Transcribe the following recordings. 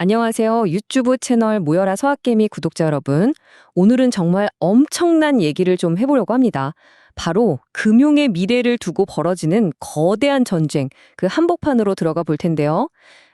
안녕하세요. 유튜브 채널 모여라 서학개미 구독자 여러분. 오늘은 정말 엄청난 얘기를 좀 해보려고 합니다. 바로 금융의 미래를 두고 벌어지는 거대한 전쟁, 그 한복판으로 들어가 볼 텐데요.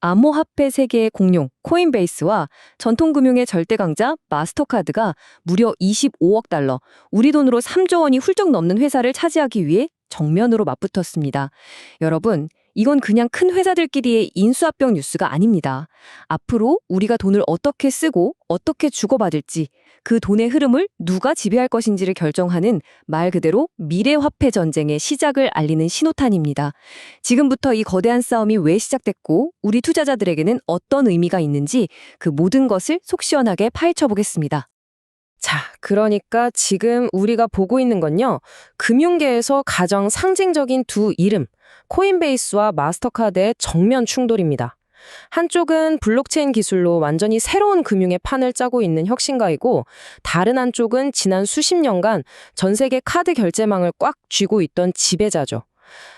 암호화폐 세계의 공룡 코인베이스와 전통금융의 절대 강자 마스터카드가 무려 25억 달러, 우리 돈으로 3조 원이 훌쩍 넘는 회사를 차지하기 위해 정면으로 맞붙었습니다. 여러분, 이건 그냥 큰 회사들끼리의 인수합병 뉴스가 아닙니다. 앞으로 우리가 돈을 어떻게 쓰고 어떻게 주고받을지 그 돈의 흐름을 누가 지배할 것인지를 결정하는 말 그대로 미래화폐 전쟁의 시작을 알리는 신호탄입니다. 지금부터 이 거대한 싸움이 왜 시작됐고 우리 투자자들에게는 어떤 의미가 있는지 그 모든 것을 속 시원하게 파헤쳐 보겠습니다. 자, 그러니까 지금 우리가 보고 있는 건요. 금융계에서 가장 상징적인 두 이름, 코인베이스와 마스터카드의 정면 충돌입니다. 한쪽은 블록체인 기술로 완전히 새로운 금융의 판을 짜고 있는 혁신가이고 다른 한쪽은 지난 수십 년간 전 세계 카드 결제망을 꽉 쥐고 있던 지배자죠.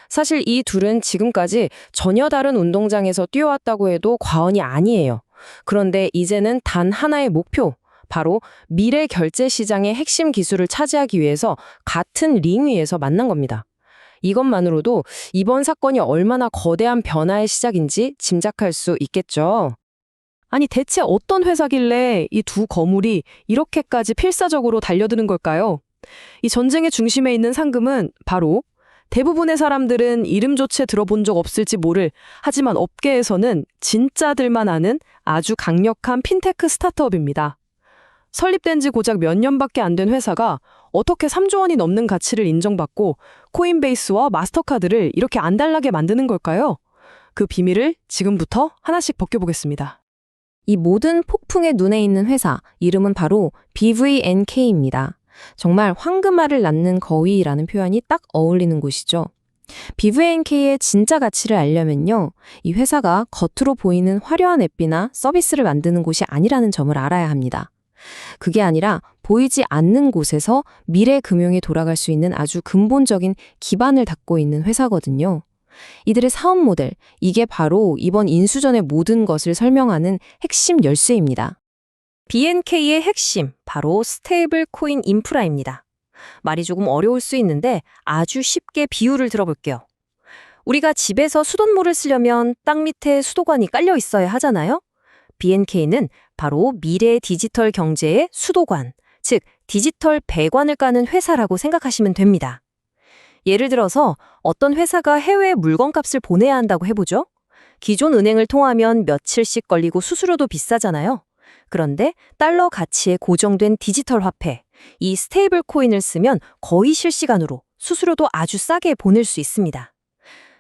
사실 이 둘은 지금까지 전혀 다른 운동장에서 뛰어왔다고 해도 과언이 아니에요. 그런데 이제는 단 하나의 목표, 바로 미래 결제 시장의 핵심 기술을 차지하기 위해서 같은 링 위에서 만난 겁니다. 이것만으로도 이번 사건이 얼마나 거대한 변화의 시작인지 짐작할 수 있겠죠. 아니 대체 어떤 회사길래 이 두 거물이 이렇게까지 필사적으로 달려드는 걸까요? 이 전쟁의 중심에 있는 상금은 바로 대부분의 사람들은 이름조차 들어본 적 없을지 모를 하지만 업계에서는 진짜들만 아는 아주 강력한 핀테크 스타트업입니다. 설립된 지 고작 몇 년밖에 안 된 회사가 어떻게 3조 원이 넘는 가치를 인정받고 코인베이스와 마스터카드를 이렇게 안달나게 만드는 걸까요? 그 비밀을 지금부터 하나씩 벗겨보겠습니다. 이 모든 폭풍의 눈에 있는 회사, 이름은 바로 BVNK입니다. 정말 황금알을 낳는 거위라는 표현이 딱 어울리는 곳이죠. BVNK의 진짜 가치를 알려면요. 이 회사가 겉으로 보이는 화려한 앱이나 서비스를 만드는 곳이 아니라는 점을 알아야 합니다. 그게 아니라 보이지 않는 곳에서 미래 금융이 돌아갈 수 있는 아주 근본적인 기반을 닦고 있는 회사거든요. 이들의 사업 모델, 이게 바로 이번 인수전의 모든 것을 설명하는 핵심 열쇠입니다. BNK의 핵심, 바로 스테이블 코인 인프라입니다. 말이 조금 어려울 수 있는데 아주 쉽게 비유를 들어볼게요. 우리가 집에서 수돗물을 쓰려면 땅 밑에 수도관이 깔려 있어야 하잖아요? BNK는 바로 미래 디지털 경제의 수도관, 즉 디지털 배관을 까는 회사라고 생각하시면 됩니다. 예를 들어서 어떤 회사가 해외에 물건값을 보내야 한다고 해보죠. 기존 은행을 통하면 며칠씩 걸리고 수수료도 비싸잖아요. 그런데 달러 가치에 고정된 디지털 화폐, 이 스테이블 코인을 쓰면 거의 실시간으로 수수료도 아주 싸게 보낼 수 있습니다.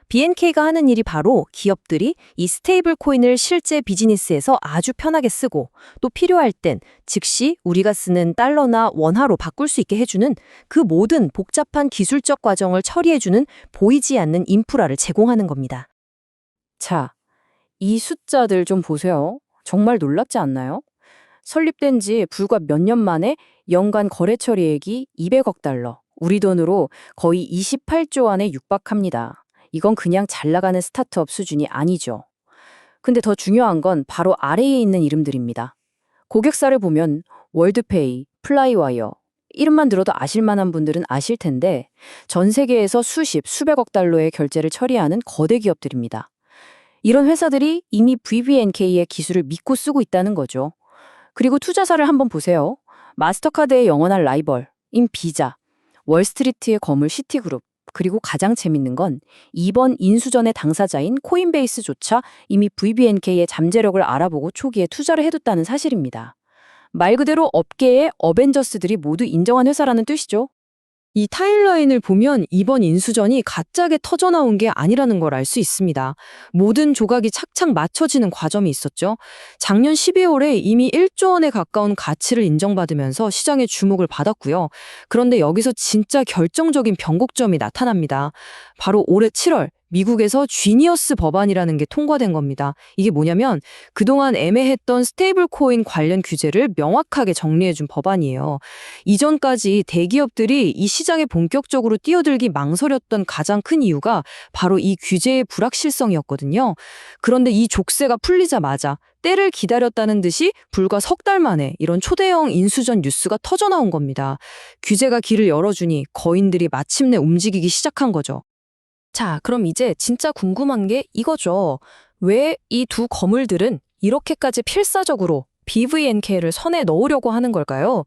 BNK가 하는 일이 바로 기업들이 이 스테이블 코인을 실제 비즈니스에서 아주 편하게 쓰고 또 필요할 땐 즉시 우리가 쓰는 달러나 원화로 바꿀 수 있게 해주는 그 모든 복잡한 기술적 과정을 처리해주는 보이지 않는 인프라를 제공하는 겁니다. 자, 이 숫자들 좀 보세요. 정말 놀랍지 않나요? 설립된 지 불과 몇 년 만에 연간 거래 처리액이 200억 달러, 우리 돈으로 거의 28조 원에 육박합니다. 이건 그냥 잘 나가는 스타트업 수준이 아니죠. 근데 더 중요한 건 바로 아래에 있는 이름들입니다. 고객사를 보면 월드페이, 플라이와이어, 이름만 들어도 아실 만한 분들은 아실 텐데 전 세계에서 수십, 수백억 달러의 결제를 처리하는 거대 기업들입니다. 이런 회사들이 이미 VBNK의 기술을 믿고 쓰고 있다는 거죠. 그리고 투자사를 한번 보세요. 마스터카드의 영원한 라이벌, 인 비자, 월스트리트의 거물 시티그룹, 그리고 가장 재밌는 건 이번 인수전의 당사자인 코인베이스조차 이미 VBNK의 잠재력을 알아보고 초기에 투자를 해뒀다는 사실입니다. 말 그대로 업계의 어벤져스들이 모두 인정한 회사라는 뜻이죠. 이 타임라인을 보면 이번 인수전이 가짜게 터져나온 게 아니라는 걸 알 수 있습니다. 모든 조각이 착착 맞춰지는 과정이 있었죠. 작년 12월에 이미 1조 원에 가까운 가치를 인정받으면서 시장의 주목을 받았고요. 그런데 여기서 진짜 결정적인 변곡점이 나타납니다. 바로 올해 7월 미국에서 쥐니어스 법안이라는 게 통과된 겁니다. 이게 뭐냐면 그동안 애매했던 스테이블 코인 관련 규제를 명확하게 정리해준 법안이에요. 이전까지 대기업들이 이 시장에 본격적으로 뛰어들기 망설였던 가장 큰 이유가 바로 이 규제의 불확실성이었거든요. 그런데 이 족쇄가 풀리자마자 때를 기다렸다는 듯이 불과 석 달 만에 이런 초대형 인수전 뉴스가 터져나온 겁니다. 규제가 길을 열어주니 거인들이 마침내 움직이기 시작한 거죠. 자, 그럼 이제 진짜 궁금한 게 이거죠. 왜 이 두 거물들은 이렇게까지 필사적으로 BVNK를 선에 넣으려고 하는 걸까요?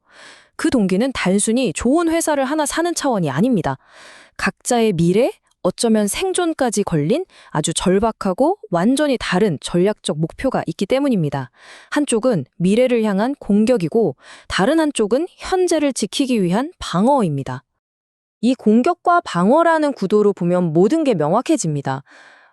그 동기는 단순히 좋은 회사를 하나 사는 차원이 아닙니다. 각자의 미래, 어쩌면 생존까지 걸린 아주 절박하고 완전히 다른 전략적 목표가 있기 때문입니다. 한쪽은 미래를 향한 공격이고 다른 한쪽은 현재를 지키기 위한 방어입니다. 이 공격과 방어라는 구도로 보면 모든 게 명확해집니다.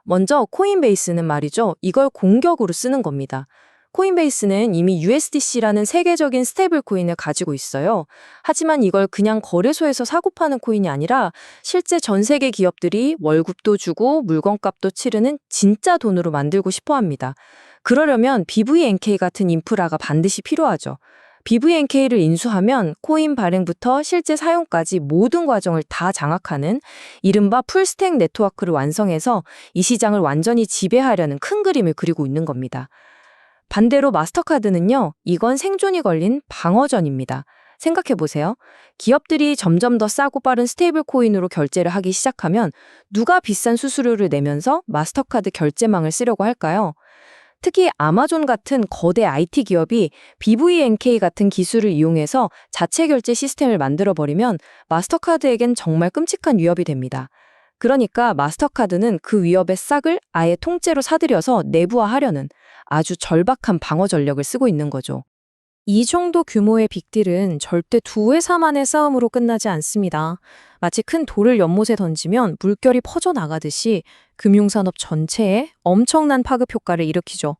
먼저 코인베이스는 말이죠. 이걸 공격으로 쓰는 겁니다. 코인베이스는 이미 USDC라는 세계적인 스테이블 코인을 가지고 있어요. 하지만 이걸 그냥 거래소에서 사고 파는 코인이 아니라 실제 전 세계 기업들이 월급도 주고 물건값도 치르는 진짜 돈으로 만들고 싶어 합니다. 그러려면 BVNK 같은 인프라가 반드시 필요하죠. BVNK를 인수하면 코인 발행부터 실제 사용까지 모든 과정을 다 장악하는 이른바 풀스택 네트워크를 완성해서 이 시장을 완전히 지배하려는 큰 그림을 그리고 있는 겁니다. 반대로 마스터카드는요, 이건 생존이 걸린 방어전입니다. 생각해보세요. 기업들이 점점 더 싸고 빠른 스테이블 코인으로 결제를 하기 시작하면 누가 비싼 수수료를 내면서 마스터카드 결제망을 쓰려고 할까요? 특히 아마존 같은 거대 IT 기업이 BVNK 같은 기술을 이용해서 자체 결제 시스템을 만들어버리면 마스터카드에겐 정말 끔찍한 위협이 됩니다. 그러니까 마스터카드는 그 위협의 싹을 아예 통째로 사들여서 내부화하려는 아주 절박한 방어 전력을 쓰고 있는 거죠. 이 정도 규모의 빅딜은 절대 두 회사만의 싸움으로 끝나지 않습니다. 마치 큰 돌을 연못에 던지면 물결이 퍼져나가듯이 금융산업 전체에 엄청난 파급 효과를 일으키죠.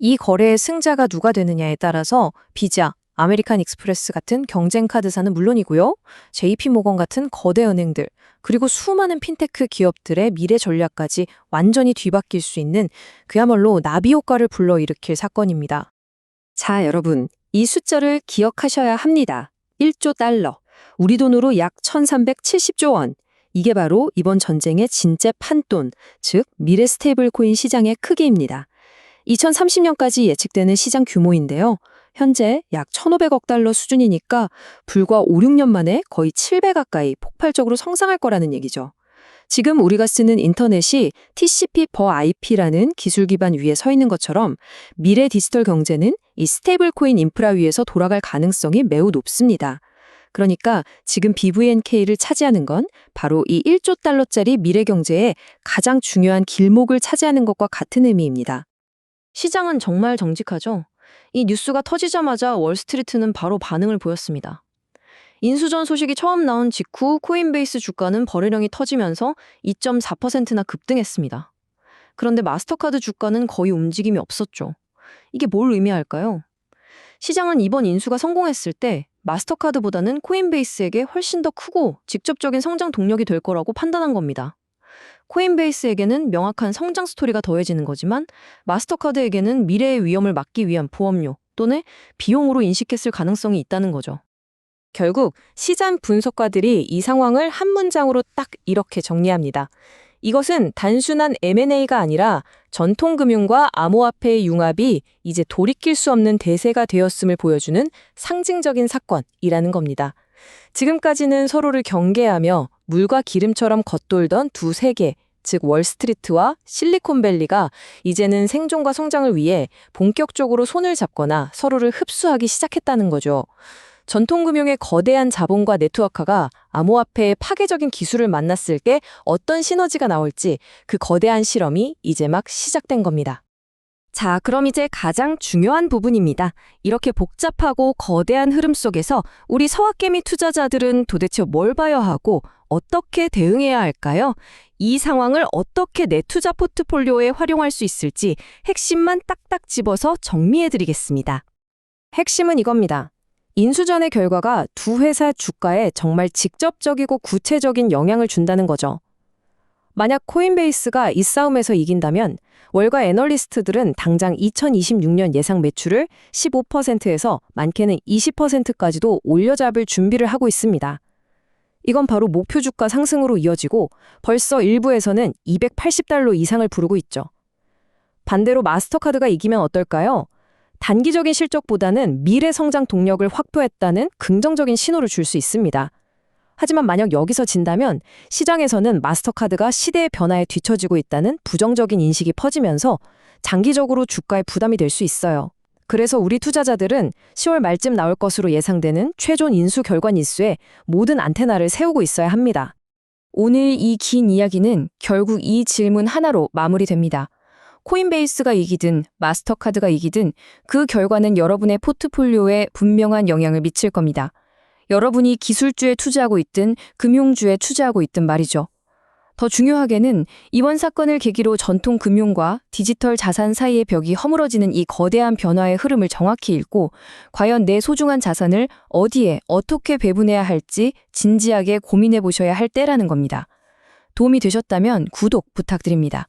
이 거래의 승자가 누가 되느냐에 따라서 비자, 아메리칸 익스프레스 같은 경쟁 카드사는 물론이고요. JP모건 같은 거대 은행들, 그리고 수많은 핀테크 기업들의 미래 전략까지 완전히 뒤바뀔 수 있는 그야말로 나비 효과를 불러일으킬 사건입니다. 자, 여러분. 이 숫자를 기억하셔야 합니다. 1조 달러. 우리 돈으로 약 1370조 원. 이게 바로 이번 전쟁의 진짜 판돈, 즉 미래 스테이블 코인 시장의 크기입니다. 2030년까지 예측되는 시장 규모인데요. 현재 약 1,500억 달러 수준이니까 불과 5, 6년 만에 거의 7배 가까이 폭발적으로 성장할 거라는 얘기죠. 지금 우리가 쓰는 인터넷이 TCP per IP라는 기술 기반 위에 서 있는 것처럼 미래 디지털 경제는 이 스테이블 코인 인프라 위에서 돌아갈 가능성이 매우 높습니다. 그러니까 지금 BVNK를 차지하는 건 바로 이 1조 달러짜리 미래 경제의 가장 중요한 길목을 차지하는 것과 같은 의미입니다. 시장은 정말 정직하죠. 이 뉴스가 터지자마자 월스트리트는 바로 반응을 보였습니다. 인수전 소식이 처음 나온 직후 코인베이스 주가는 거래량이 터지면서 2.4%나 급등했습니다. 그런데 마스터카드 주가는 거의 움직임이 없었죠. 이게 뭘 의미할까요? 시장은 이번 인수가 성공했을 때 마스터카드보다는 코인베이스에게 훨씬 더 크고 직접적인 성장 동력이 될 거라고 판단한 겁니다. 코인베이스에게는 명확한 성장 스토리가 더해지는 거지만 마스터카드에게는 미래의 위험을 막기 위한 보험료 또는 비용으로 인식했을 가능성이 있다는 거죠. 결국 시장 분석가들이 이 상황을 한 문장으로 딱 이렇게 정리합니다. 이것은 단순한 M&A가 아니라 전통금융과 암호화폐의 융합이 이제 돌이킬 수 없는 대세가 되었음을 보여주는 상징적인 사건이라는 겁니다. 지금까지는 서로를 경계하며 물과 기름처럼 겉돌던 두 세계, 즉 월스트리트와 실리콘밸리가 이제는 생존과 성장을 위해 본격적으로 손을 잡거나 서로를 흡수하기 시작했다는 거죠. 전통금융의 거대한 자본과 네트워크가 암호화폐의 파괴적인 기술을 만났을 때 어떤 시너지가 나올지 그 거대한 실험이 이제 막 시작된 겁니다. 자, 그럼 이제 가장 중요한 부분입니다. 이렇게 복잡하고 거대한 흐름 속에서 우리 서학개미 투자자들은 도대체 뭘 봐야 하고 어떻게 대응해야 할까요? 이 상황을 어떻게 내 투자 포트폴리오에 활용할 수 있을지 핵심만 딱딱 집어서 정리해 드리겠습니다. 핵심은 이겁니다. 인수전의 결과가 두 회사 주가에 정말 직접적이고 구체적인 영향을 준다는 거죠. 만약 코인베이스가 이 싸움에서 이긴다면 월가 애널리스트들은 당장 2026년 예상 매출을 15%에서 많게는 20%까지도 올려잡을 준비를 하고 있습니다. 이건 바로 목표 주가 상승으로 이어지고 벌써 일부에서는 280달러 이상을 부르고 있죠. 반대로 마스터카드가 이기면 어떨까요? 단기적인 실적보다는 미래 성장 동력을 확보했다는 긍정적인 신호를 줄 수 있습니다. 하지만 만약 여기서 진다면 시장에서는 마스터카드가 시대의 변화에 뒤처지고 있다는 부정적인 인식이 퍼지면서 장기적으로 주가에 부담이 될 수 있어요. 그래서 우리 투자자들은 10월 말쯤 나올 것으로 예상되는 최종 인수 결과 인수에 모든 안테나를 세우고 있어야 합니다. 오늘 이 긴 이야기는 결국 이 질문 하나로 마무리됩니다. 코인베이스가 이기든 마스터카드가 이기든 그 결과는 여러분의 포트폴리오에 분명한 영향을 미칠 겁니다. 여러분이 기술주에 투자하고 있든 금융주에 투자하고 있든 말이죠. 더 중요하게는 이번 사건을 계기로 전통 금융과 디지털 자산 사이의 벽이 허물어지는 이 거대한 변화의 흐름을 정확히 읽고 과연 내 소중한 자산을 어디에 어떻게 배분해야 할지 진지하게 고민해 보셔야 할 때라는 겁니다. 도움이 되셨다면 구독 부탁드립니다.